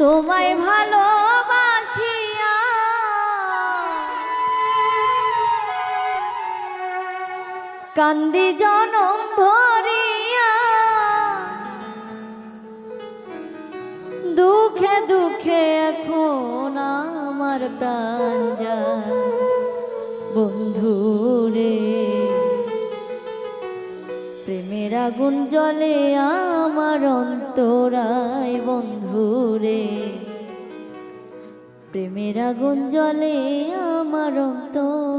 তোমায় ভালোবাসিয়া। কান্দি জনম ভরিয়া। দুঃখে দুঃখে এখন আমার প্রাণ বন্ধু বন্ধুরে প্রেমের আগুন জলে আমার অন্ত তোরাই বন্ধুরে প্রেমের আগুন জলে আমার অন্তর।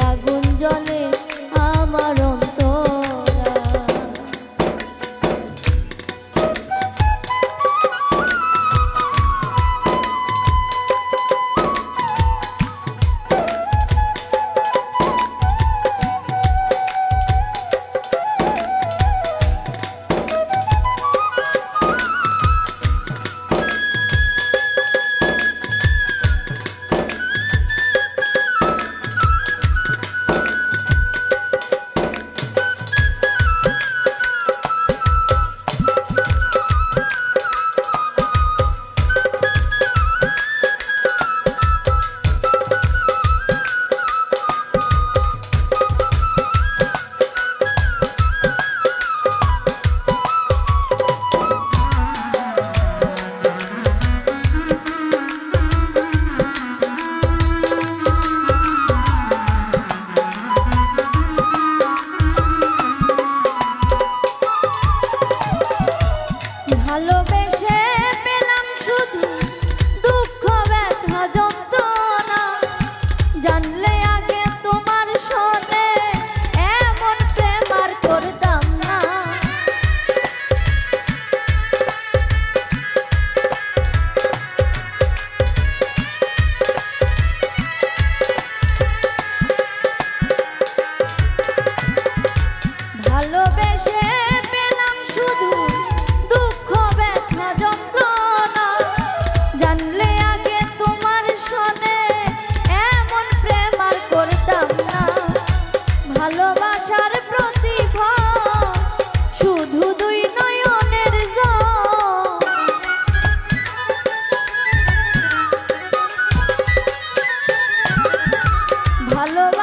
Zaragoza. 好了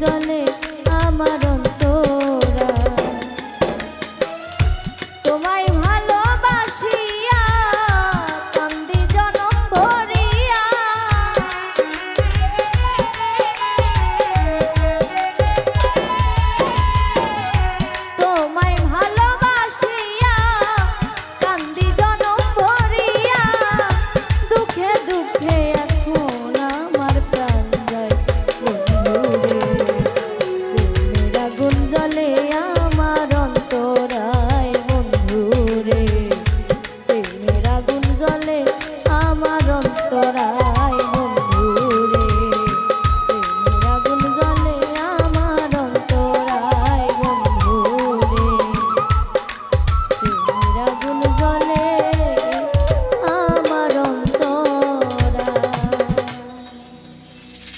জলে আমার